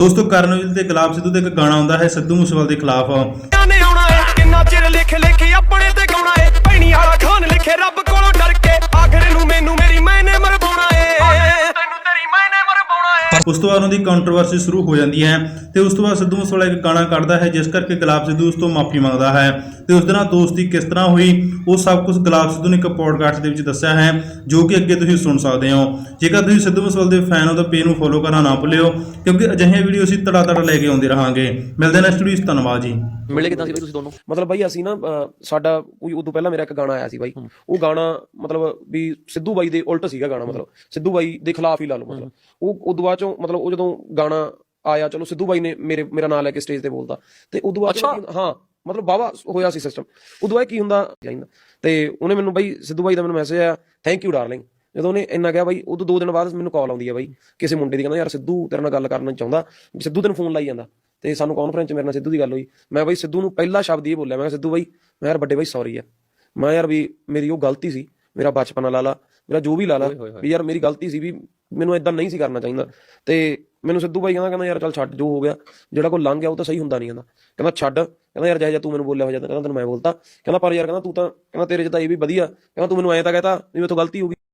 ਦੋਸਤੋ ਕਰਨਵੀਰ ਤੇ ਗੁਲਾਬ ਸਿੱਧੂ ਦਾ ਇੱਕ ਗਾਣਾ ਆਉਂਦਾ ਹੈ ਸਿੱਧੂ ਮੂਸੇਵਾਲ ਦੇ ਖਿਲਾਫ। ਆਉਣਾ ਕਿੰਨਾ ਚਿਰ ਲਿਖ ਲਿਖ ਆਪਣੇ ਤੇ ਗਾਉਣਾ ਉਸ ਤੋਂ ਬਾਅਦ ਉਹਨਾਂ ਦੀ ਕੰਟਰੋਵਰਸੀ ਸ਼ੁਰੂ ਹੋ ਜਾਂਦੀ ਹੈ ਤੇ ਉਸ ਤੋਂ ਬਾਅਦ ਸਿੱਧੂ ਮੂਸੇਵਾਲਾ ਇੱਕ ਗਾਣਾ ਕੱਢਦਾ ਹੈ ਜਿਸ ਕਰਕੇ ਗੁਲਾਬ ਸਿੱਧੂ ਉਸ ਤੋਂ ਮਾਫੀ ਮੰਗਦਾ ਹੈ। ਤੇ ਉਸ ਦੇ ਨਾਲ ਦੋਸਤੀ ਕਿਸ ਤਰ੍ਹਾਂ ਹੋਈ ਉਹ ਸਭ ਕੁਝ ਗੁਲਾਬ ਸਿੱਧੂ ਨੇ ਇੱਕ ਪੋਡਕਾਸਟ ਦੇ ਵਿੱਚ ਦੱਸਿਆ ਹੈ ਜੋ ਕਿ ਅੱਗੇ ਤੁਸੀਂ ਸੁਣ ਸਕਦੇ ਹੋ। ਜੇਕਰ ਤੁਸੀਂ ਸਿੱਧੂ ਮੂਸੇਵਾਲੇ ਦੇ ਫੈਨ ਹੋ ਤਾਂ ਪੇਜ ਨੂੰ ਫੋਲੋ ਕਰਨਾ ਨਾ ਭੁੱਲਿਓ ਕਿਉਂਕਿ ਅਜਿਹੀਆਂ ਵੀਡੀਓ ਅਸੀਂ ਤੜਾ ਤੜ ਲੈ ਕੇ ਆਉਂਦੇ ਰਹਾਂਗੇ। ਮਿਲਦੇ ਹਾਂ ਨੈਕਸਟ ਵੀਡੀਓ ਧੰਨਵਾਦ ਜੀ। ਮਿਲੇ ਕਿਦਾਂ ਸੀ ਬਈ ਤੁਸੀਂ ਦੋਨੋਂ? ਮਤਲਬ ਬਾਈ ਅਸੀਂ ਨਾ ਸਾਡਾ ਕੋਈ ਉਦੋਂ ਪਹਿਲਾਂ ਮੇਰਾ ਇੱਕ ਗਾਣਾ ਆਇਆ ਸੀ ਬਾਈ। ਉਹ ਗਾਣਾ ਮਤਲਬ ਵੀ ਸਿੱਧੂ ਬਾਈ ਦੇ ਉਲਟ ਸੀਗਾ ਗਾਣਾ ਮਤਲਬ। ਸਿੱਧੂ ਬਾਈ ਦੇ ਖਿਲਾਫ ਹੀ ਲਾ ਲਓ ਮਤਲਬ। ਉਹ ਉਦੋਂ ਬਾਅਦ ਚੋਂ ਮਤਲਬ ਉਹ ਜਦੋਂ ਗਾਣਾ ਆਇਆ ਚਲੋ ਸਿੱਧੂ ਬਾਈ ਨੇ ਮੇਰੇ ਮੇਰਾ ਨਾਮ ਲੈ ਕੇ ਸਟੇਜ ਤੇ ਬੋਲਦਾ ਤੇ ਉਦੋਂ ਬਾਅਦ ਹਾਂ ਮਤਲਬ ਵਾਹਵਾ ਹੋਇਆ ਸੀ ਸਿਸਟਮ ਉਦੋਂ ਬਾਅਦ ਕੀ ਹੁੰਦਾ? ਜਾਂਦਾ ਤੇ ਉਹਨੇ ਮੈਨੂੰ ਬਾਈ ਸਿੱਧੂ ਬਾਈ ਦਾ ਮੈਨੂੰ ਮੈਸੇਜ ਆਇਆ ਥੈਂਕ ਯੂ ਡਾਰਲਿੰਗ ਜਦੋਂ ਉਹਨੇ ਇੰਨਾ ਕਿਹਾ ਬਾਈ ਉਦੋਂ ਦੋ ਦਿਨ ਬਾਅਦ ਮੈਨੂੰ ਕਾਲ ਆਉਂਦੀ ਹੈ ਬਾਈ। ਕਿਸੇ ਮੁੰਡੇ ਦੀ ਕਹਿੰਦਾ ਯਾਰ ਸਿੱਧੂ ਤੇਰੇ ਨਾਲ ਗੱਲ ਕਰਨਾ ਚਾਹੁੰਦਾ। ਸਿੱਧੂ ਤੈਨੂੰ ਫੋਨ ਲਾਈ ਜਾਂਦਾ। ਤੇ ਸਾਨੂੰ ਕਾਨਫਰੰਸ 'ਚ ਮੇਰੇ ਨਾਲ ਸਿੱਧੂ ਦੀ ਗੱਲ ਹੋਈ। ਮੈਂ ਬਾਈ ਸਿੱਧੂ ਨੂੰ ਪਹਿਲਾ ਸ਼ਬਦ ਇਹ ਬੋਲਿਆ ਮੈਂ ਕਿਹਾ ਸਿੱਧੂ ਬਾਈ ਮੈਂ ਯਾਰ ਵੱਡੇ ਬਾਈ ਸੌਰੀ ਆ। ਮੈਂ ਯਾਰ ਵੀ ਮੇਰੀ ਉਹ ਗਲਤੀ ਸੀ। ਮੇਰਾ ਬਚਪਨਾ ਲਾ ਲਾ ਮੇਰਾ ਜੋ ਵੀ ਲਾ ਲਾ ਵੀ ਯਾਰ ਮੇਰੀ ਗਲਤੀ ਸੀ ਵੀ ਮੈਨੂੰ ਇਦਾਂ ਨਹੀਂ ਸੀ ਕਰਨਾ ਚਾਹੀਦਾ। ਤੇ ਮੈਨੂੰ ਸਿੱਧੂ ਬਾਈ ਕਹਿੰਦਾ ਕਹਿੰਦਾ ਯਾਰ ਚੱਲ ਛੱਡ ਜੋ ਹੋ ਗਿਆ ਜਿਹੜਾ ਕੋਈ ਲੰਘ ਗਿਆ ਉਹ ਤਾਂ ਸਹੀ ਹੁੰਦਾ ਨਹੀਂ ਕਹਿੰਦਾ ਕਹਿੰਦਾ ਛੱਡ ਕਹਿੰਦਾ ਯਾਰ ਜਿਹੋ ਜਿਹਾ ਤੂੰ ਮੈਨੂੰ ਬੋਲਿਆ ਹੋ ਜਾਂਦਾ ਕਹਿੰਦਾ ਤੈਨੂੰ ਮੈਂ ਬੋਲਤਾ। ਕਹਿੰਦਾ ਪਰ ਯਾਰ ਕਹਿੰਦਾ ਤੂੰ ਤਾਂ ਕਹਿੰਦਾ ਤੇਰੇ 'ਚ ਤਾਂ ਇਹ ਵੀ ਵਧੀਆ ਕਹਿੰਦਾ ਤੂੰ ਮੈਨੂੰ ਐਂ ਤਾਂ ਕਹਤਾ ਵੀ ਮੇਥੋਂ ਗਲਤੀ ਹੋ ਗਈ।